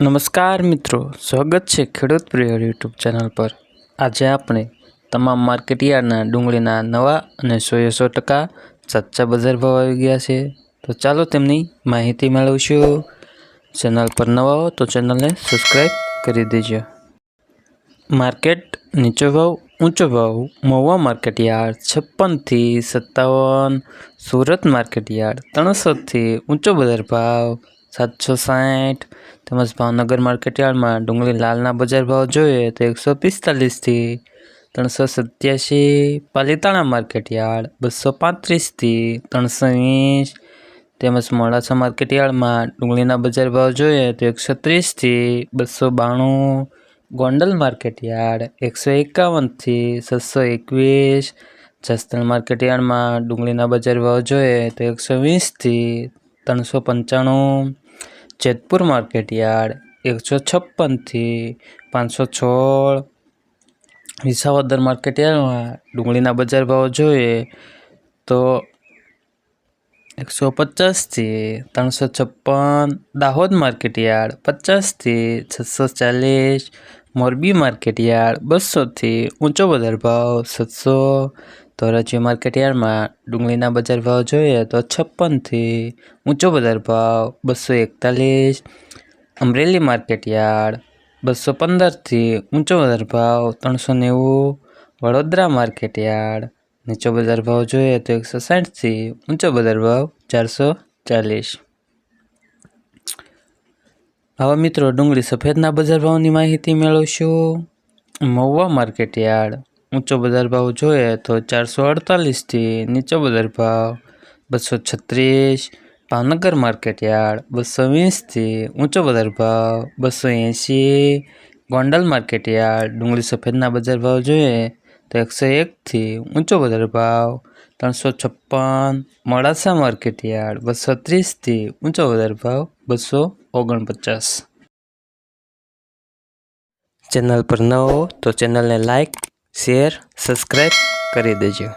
નમસ્કાર મિત્રો, સ્વાગત છે ખેડૂત પ્રિય યુટ્યુબ ચેનલ પર. આજે આપણે તમામ માર્કેટયાર્ડના ડુંગળીના નવા અને સોએ સો ટકા સાચા બજાર ભાવ આવી ગયા છે. તો ચાલો તેમની માહિતી મેળવશું. ચેનલ પર નવા હો તો ચેનલને સબસ્ક્રાઈબ કરી દેજો. માર્કેટ નીચો ભાવ, ઊંચો ભાવ, મહુવા માર્કેટયાર્ડ, છપ્પનથી સત્તાવન, સુરત માર્કેટયાર્ડ, ત્રણસોથી ઊંચો બજાર ભાવ સાતસો સાઠ તેમજ ભાવનગર માર્કેટયાર્ડમાં ડુંગળી લાલના બજાર ભાવ જોઈએ તો એકસો પિસ્તાલીસથી ત્રણસો સત્યાસી. પાલીતાણા માર્કેટયાર્ડ બસો પાંત્રીસથી ત્રણસો વીસ. તેમજ મોડાસા માર્કેટયાર્ડમાં ડુંગળીના બજાર ભાવ જોઈએ તો એકસો ત્રીસથી બસો બાણું. ગોંડલ માર્કેટયાર્ડ એકસો એકાવનથી છસો એકવીસ. જસદણ માર્કેટયાર્ડમાં ડુંગળીના બજાર ભાવ જોઈએ તો એકસો વીસથી ત્રણસો પંચાણું. જેતપુર માર્કેટ યાર્ડ, એકસો છપ્પનથી પાંચસો છોળ વિસાવદર માર્કેટ યાર્ડમાં ડુંગળીના બજાર ભાવ જોઈએ તો એકસો પચાસથી ત્રણસો છપ્પન. દાહોદ માર્કેટ યાર્ડ, પચાસથી છસો ચાલીસ. મોરબી માર્કેટ યાર્ડ, બસોથી ઊંચો બજાર ભાવ સાતસો ધોરાજી માર્કેટયાર્ડમાં ડુંગળીના બજાર ભાવ જોઈએ તો છપ્પનથી ઊંચો બજાર ભાવ બસો એકતાલીસ. અમરેલી માર્કેટયાર્ડ બસો પંદરથી ઊંચો બજાર ભાવ ત્રણસો નેવું. વડોદરા માર્કેટયાર્ડ નીચો બજાર ભાવ જોઈએ તો એકસો સાઠથી ઊંચો બજાર ભાવ ચારસો ચાલીસ. આવા મિત્રો ડુંગળી સફેદના બજાર ભાવની માહિતી મેળવશો. મહુવા માર્કેટયાર્ડ ઊંચો બજાર ભાવ જોઈએ તો ચારસો અડતાલીસથી નીચો બજાર ભાવ, બસો છત્રીસ, ભાવનગર માર્કેટ યાર્ડ, બસો વીસથી ઊંચો બજાર ભાવ, બસો એંસી ગોંડલ માર્કેટ યાર્ડ, ડુંગળી સફેદના બજાર ભાવ જોઈએ તો એકસો એકથી ઊંચો બજાર ભાવ, ત્રણસો છપ્પન, મોડાસા માર્કેટ યાર્ડ, બસો ત્રીસથી ઊંચો બજાર ભાવ, બસો ઓગણપચાસ. ચેનલ પર ન તો ચેનલને લાઈક શેર સબસ્ક્રાઈબ કરી દેજો.